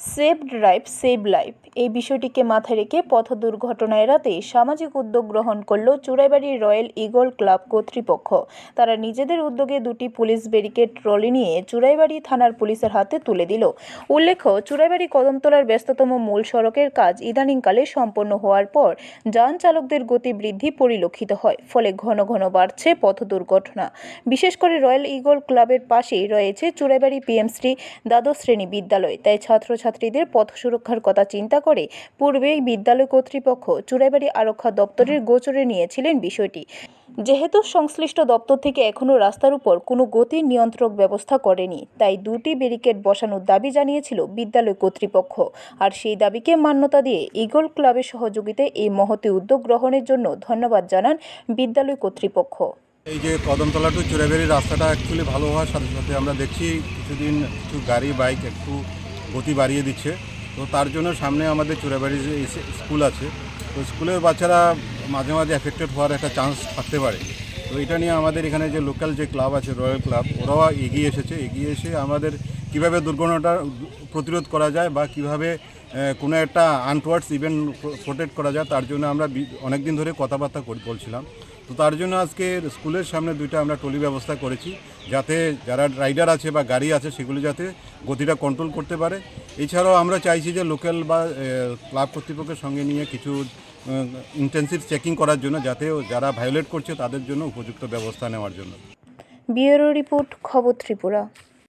Save drive save life এই বিষয়টিকে মাথায় রেখে পথ দুর্ঘটনা এড়াতে সামাজিক উদ্যোগ গ্রহণ করল চুড়াইবাড়ির রয়্যাল ইগল ক্লাব কর্তৃপক্ষ। তারা নিজেদের উদ্যোগে দুটি পুলিশ ব্যারিকেড ট্রলি নিয়ে চুড়াইবাড়ি থানার পুলিশের হাতে তুলে দিল। উল্লেখ্য, চুড়াইবাড়ি কদমতলার ব্যস্ততম মূল সড়কের কাজ ইদানিংকালে সম্পন্ন হওয়ার পর যান চালকদের গতি বৃদ্ধি পরিলক্ষিত হয়, ফলে ঘন ঘন বাড়ছে পথ দুর্ঘটনা। বিশেষ করে রয়্যাল ইগল ক্লাবের পাশেই রয়েছে চুড়াইবাড়ি পিএমশ্রী দ্বাদশ শ্রেণি বিদ্যালয়। তাই ছাত্রছাত্রীদের পথ সুরক্ষার কথা চিন্তা করে পূর্বেই বিদ্যালয় কর্তৃপক্ষ চুড়াইবাড়ি আরক্ষা দপ্তরের গোচরে নিয়েছিলেন বিষয়টি। যেহেতু সংশ্লিষ্ট দপ্তর থেকে এখনও রাস্তার উপর কোনো গতি নিয়ন্ত্রক ব্যবস্থা করেনি, তাই দুটি ব্যারিকেড বসানোর দাবি জানিয়েছিল বিদ্যালয় কর্তৃপক্ষ। আর সেই দাবিকে মান্যতা দিয়ে ইগল ক্লাবের সহযোগিতায় এই মহতি উদ্যোগ গ্রহণের জন্য ধন্যবাদ জানান বিদ্যালয় কর্তৃপক্ষ। এই যে কদমতলা টু চুরাবেরি রাস্তাটা অ্যাকচুয়ালি ভালো হওয়ার সাথে সাথে আমরা দেখছি কিছুদিন কিছু গাড়ি বাইক একটু গতি বাড়িয়ে দিচ্ছে। তো তার জন্য সামনে আমাদের চুরাবাড়ি যে স্কুল আছে, তো স্কুলের বাচ্চারা মাঝে মাঝে অ্যাফেক্টেড হওয়ার একটা চান্স থাকতে পারে। তো এটা নিয়ে আমাদের এখানে যে লোকাল যে ক্লাব আছে রয়্যাল ক্লাব ওরাও এগিয়ে এসেছে। এগিয়ে এসে আমাদের কীভাবে দুর্ঘটনাটা প্রতিরোধ করা যায় বা কীভাবে কোনো একটা আনটুয়ার্ডস ইভেন্ট প্রোটেক্ট করা যায়, তার জন্য আমরা অনেক দিন ধরে কথাবার্তা বলছিলাম। তো তার জন্য আজকে স্কুলের সামনে দুইটা আমরা টলি ব্যবস্থা করেছি যাতে যারা রাইডার আছে বা গাড়ি আছে সেগুলো যাতে গতিটা কন্ট্রোল করতে পারে। এছাড়াও আমরা চাইছি যে লোকাল বা ক্লাব কর্তৃপক্ষের সঙ্গে নিয়ে কিছু ইন্টেন্সিভ চেকিং করার জন্য যাতে যারা ভায়োলেট করছে তাদের জন্য উপযুক্ত ব্যবস্থা নেওয়ার জন্য। বিউরো রিপোর্ট, খবর ত্রিপুরা।